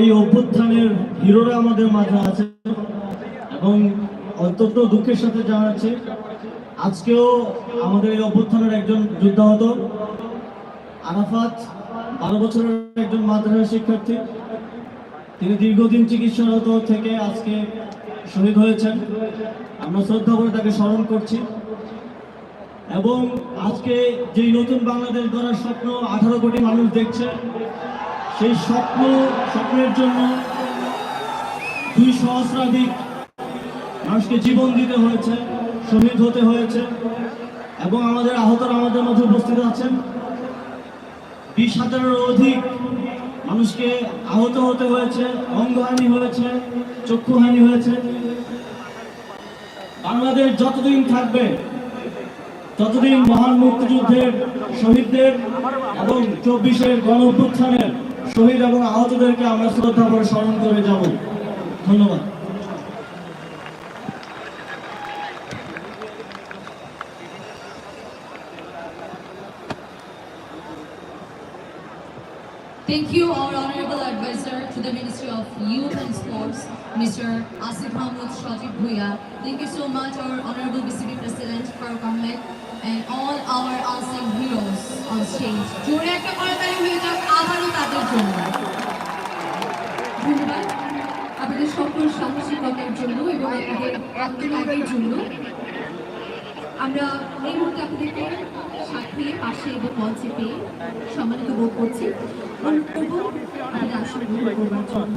এই অভ্যুত্থানের হিরোরা আমাদের মাঝে আছে এবং অত্যন্ত দুঃখের সাথে জানাচ্ছি। আজকেও আমাদের এই অভ্যুত্থানের একজন যোদ্ধাহত, আরাফাত, বারো বছরের একজন মাদ্রাসা শিক্ষার্থী। তিনি দীর্ঘদিন চিকিৎসারত থেকে আজকে শহীদ হয়েছেন। আমরা শ্রদ্ধা করে তাকে স্মরণ করছি। এবং আজকে যেই নতুন বাংলাদেশ গড়ার স্বপ্ন আঠারো কোটি মানুষ দেখছে সেই স্বপ্ন, স্বপ্নের জন্য দুই সহস্রাধিক মানুষকে জীবন দিতে হয়েছে, শহীদ হতে হয়েছে, এবং আমাদের আহতরা আমাদের মধ্যে উপস্থিত আছেন। বিশ হাজারের অধিক মানুষকে আহত হতে হয়েছে, অঙ্গহানি হয়েছে, চক্ষুহানি হয়েছে। বাংলাদেশ যতদিন থাকবে, ততদিন মহান মুক্তিযুদ্ধের শহীদদের এবং চব্বিশের গণ শহীদ এবং আহতদেরকে আমরা শ্রদ্ধা করে স্মরণ করে যাব ধন্যবাদ Thank you, our Honorable Advisor to the Ministry of Youth and Sports, Mr. Asif Mahmoud Shajib Bhuya. Thank you so much, our Honorable BCB President Farooq Ahmed, and all our unsung heroes on stage. তাদের জন্য। ধন্যবাদ। আপনাদের সকল সাহসিকতার জন্য এবং আপনাদের আত্মত্যাগের জন্য। আমরা এই মুহূর্তে আপনাদেরকে সাথে এবং মঞ্চে পেয়ে সম্মানিত বোধ করছি। করব আসন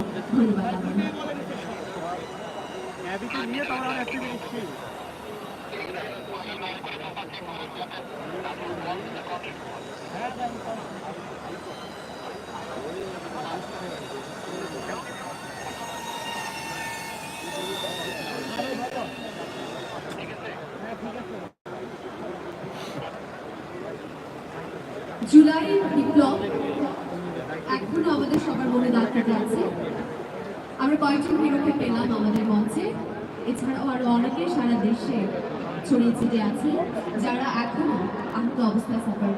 জুলাই বিপ্লব এখনও আমাদের সবার মনে দাগ কেটে আছে। আমরা কয়েকজন হিরোকে পেলাম আমাদের মঞ্চে। এছাড়াও আরও অনেকে সারা দেশে ছড়িয়ে ছিটিয়ে আছে, যারা এখনও আহত অবস্থায় সাফার